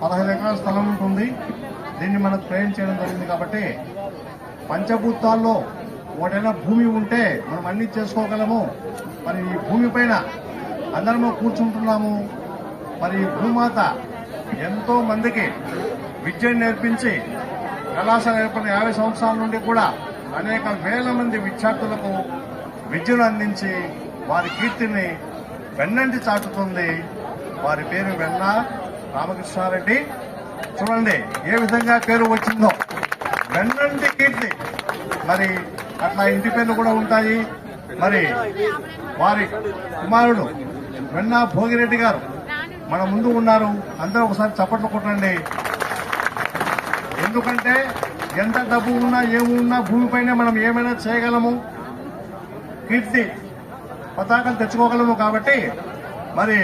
పదహైదు ఎకరాల స్థలం ఉంటుంది. దీన్ని మనం క్లెయిమ్ చేయడం జరిగింది కాబట్టి పంచభూతాల్లో ఒకటైనా భూమి ఉంటే మనం అన్ని చేసుకోగలము. మరి ఈ భూమి పైన అందరము కూర్చుంటున్నాము. మరి భూమాత ఎంతో మందికి విద్యను నేర్పించి కళాశాల ఏర్పడిన యాభై సంవత్సరాల నుండి కూడా అనేక వేల మంది విద్యార్థులకు విద్యను అందించి వారి కీర్తిని వెన్నంటి చాటుతుంది. వారి పేరు వెన్న. రామకృష్ణారెడ్డి. చూడండి ఏ విధంగా పేరు వచ్చిందో. వెన్నంటి కీర్తి. మరి అట్లా ఇంటి పేర్లు కూడా ఉంటాయి. మరి వారి కుమారుడు వెన్నా భోగిరెడ్డి గారు మన ముందు ఉన్నారు. అందరూ ఒకసారి చప్పట్లు కొట్టండి. ఎందుకంటే ఎంత డబ్బు ఉన్నా ఏమున్నా భూమిపైనే మనం ఏమైనా చేయగలము? కీర్తి పతాకం తెచ్చుకోగలము కాబట్టి మరి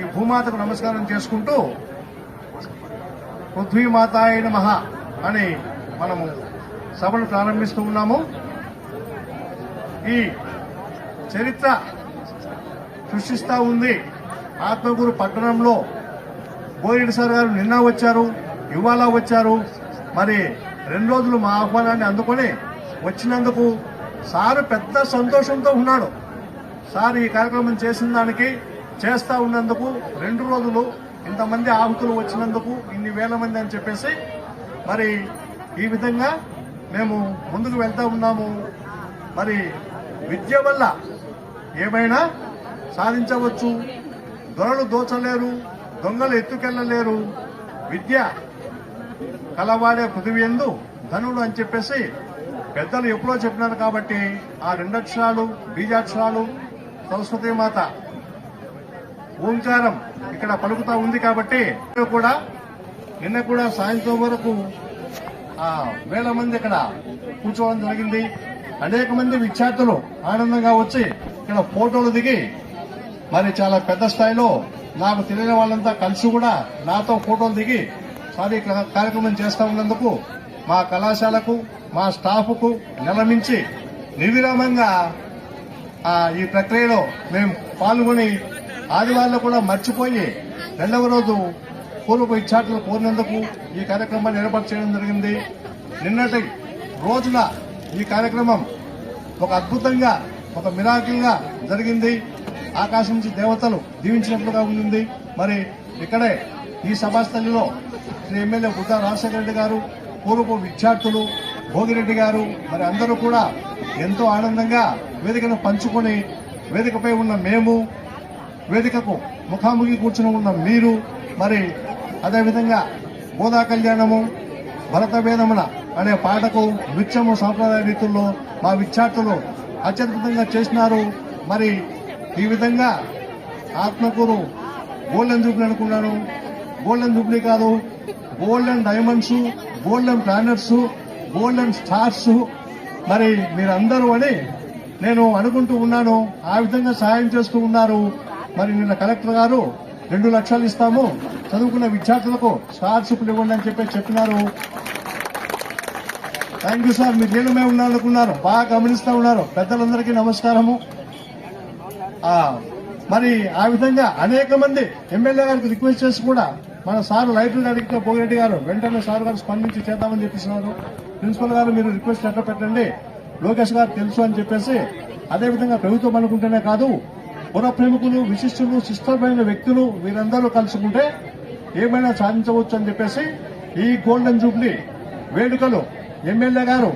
ఈ భూమాతకు నమస్కారం చేసుకుంటూ పృథ్వీమాతాయని మహా అని మనము సభను ప్రారంభిస్తూ ఉన్నాము. ఈ చరిత్ర సృష్టిస్తా ఉంది. ఆత్మగురు పట్టణంలో బోయిరెడ్డి సార్ గారు నిన్న వచ్చారు ఇవాళ వచ్చారు. మరి రెండు రోజులు మా ఆహ్వానాన్ని అందుకొని వచ్చినందుకు సారు పెద్ద సంతోషంతో ఉన్నాడు. సార్ ఈ కార్యక్రమం చేసిన దానికి చేస్తా ఉన్నందుకు రెండు రోజులు ఇంతమంది ఆహుతులు వచ్చినందుకు ఇన్ని వేల మంది అని చెప్పేసి మరి ఈ విధంగా మేము ముందుకు వెళ్తా ఉన్నాము. మరి విద్య వల్ల ఏమైనా సాధించవచ్చు? దొరలు దోచలేరు దొంగలు ఎత్తుకెళ్ళలేరు విద్య కలవాడే పృథివీ ఎందు ధనుడు అని చెప్పేసి పెద్దలు ఎప్పుడో చెప్పినారు కాబట్టి ఆ రెండక్షరాలు బీజాక్షరాలు సరస్వతి మాత ఓంకారం ఇక్కడ పలుకుతా ఉంది కాబట్టి కూడా నిన్న కూడా సాయంత్రం వరకు ఆ వేల మంది ఇక్కడ కూర్చోవడం జరిగింది. అనేక మంది విద్యార్థులు ఆనందంగా వచ్చి ఇక్కడ ఫోటోలు దిగి మరి చాలా పెద్ద స్థాయిలో నాకు తెలియని వాళ్ళంతా కలిసి కూడా నాతో ఫోటోలు దిగి సారీ ఇక్కడ కార్యక్రమం చేస్తా ఉన్నందుకు మా కళాశాలకు మా స్టాఫ్కు నిలమించి నిర్విరామంగా ఈ ప్రక్రియలో మేము పాల్గొని ఆదివారంలో కూడా మర్చిపోయి రెండవ రోజు పూర్వపు విద్యార్థులు కోరినందుకు ఈ కార్యక్రమాన్ని ఏర్పాటు చేయడం జరిగింది. నిన్నటి రోజున ఈ కార్యక్రమం ఒక అద్భుతంగా ఒక మిరాకిల్గా జరిగింది. ఆకాశం నుంచి దేవతలు దీవించినట్లుగా ఉంది. మరి ఇక్కడే ఈ సభాస్థలిలో శ్రీ ఎమ్మెల్యే బుద్ధ రాజశేఖర రెడ్డి గారు పూర్వపు విద్యార్థులు భోగిరెడ్డి గారు మరి అందరూ కూడా ఎంతో ఆనందంగా వేదికను పంచుకొని వేదికపై ఉన్న మేము వేదికకు ముఖాముఖి కూర్చుని ఉన్న మీరు మరి అదేవిధంగా బోధా కళ్యాణము భరత వేదమున అనే పాటకు నృత్యము సాంప్రదాయ రీతుల్లో మా విద్యార్థులు అత్యద్భుతంగా చేసినారు. మరి ఈ విధంగా ఆత్మకూరు గోల్డెన్ జూబ్లీ అనుకున్నాను. గోల్డెన్ జూబ్లీ కాదు golden diamonds golden planets golden stars. మరి మీరందరూ అని నేను అనుకుంటూ ఉన్నాను. ఆ విధంగా సహాయం చేస్తూ ఉన్నారు. మరి నిన్న కలెక్టర్ గారు రెండు లక్షలు ఇస్తాము. చదువుకున్న విద్యార్థులకు స్కాలర్షిప్లు ఇవ్వండి అని చెప్పి చెప్పినారు. థ్యాంక్ యూ సార్ మీరు నేను మేము ఉన్నారనుకున్నారు బాగా గమనిస్తూ ఉన్నారు. పెద్దలందరికీ నమస్కారము. మరి ఆ విధంగా అనేక మంది ఎమ్మెల్యే గారికి రిక్వెస్ట్ చేసి కూడా మన సార్ లైబ్రరీ అడిగితే పోగిరెడ్డి గారు వెంటనే సార్ గారు స్పందించి చేద్దామని చెప్పేసినారు. ప్రిన్సిపల్ గారు మీరు రిక్వెస్ట్ లెటర్ పెట్టండి. లోకేష్ గారు తెలుసు అని చెప్పేసి అదేవిధంగా ప్రభుత్వం అనుకుంటేనే కాదు పుర ప్రముఖులు విశిష్టులు శిష్టమైన వ్యక్తులు వీరందరూ కలుసుకుంటే ఏమైనా సాధించవచ్చు అని చెప్పేసి ఈ గోల్డెన్ జూబ్లీ వేడుకలు ఎమ్మెల్యే గారు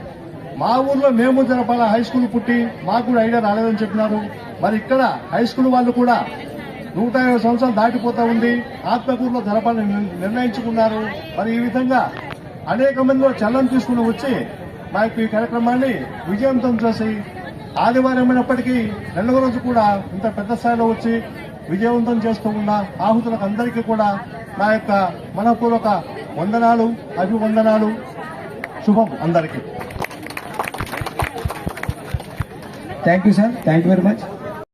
మా ఊర్లో మేము జరపాల హై స్కూల్ పుట్టి మాకు కూడా ఐడియా రాలేదని చెప్పినారు. మరి ఇక్కడ హై స్కూల్ వాళ్ళు కూడా నూట ఇరవై సంవత్సరాలు దాటిపోతా ఉంది. ఆత్మకూరులో జరపాలని నిర్ణయించుకున్నారు. మరి ఈ విధంగా అనేక మందిలో కూడా తీసుకుని వచ్చి మా యొక్క ఈ కార్యక్రమాన్ని విజయవంతం చేసి ఆదివారం అయినప్పటికీ రెండవ రోజు కూడా ఇంత పెద్ద స్థాయిలో వచ్చి విజయవంతం చేస్తూ ఉన్న ఆహుతులకు అందరికీ కూడా నా యొక్క మనపూర్వక వందనాలు అభివందనాలు. శుభం అందరికీ. Thank you sir thank you very much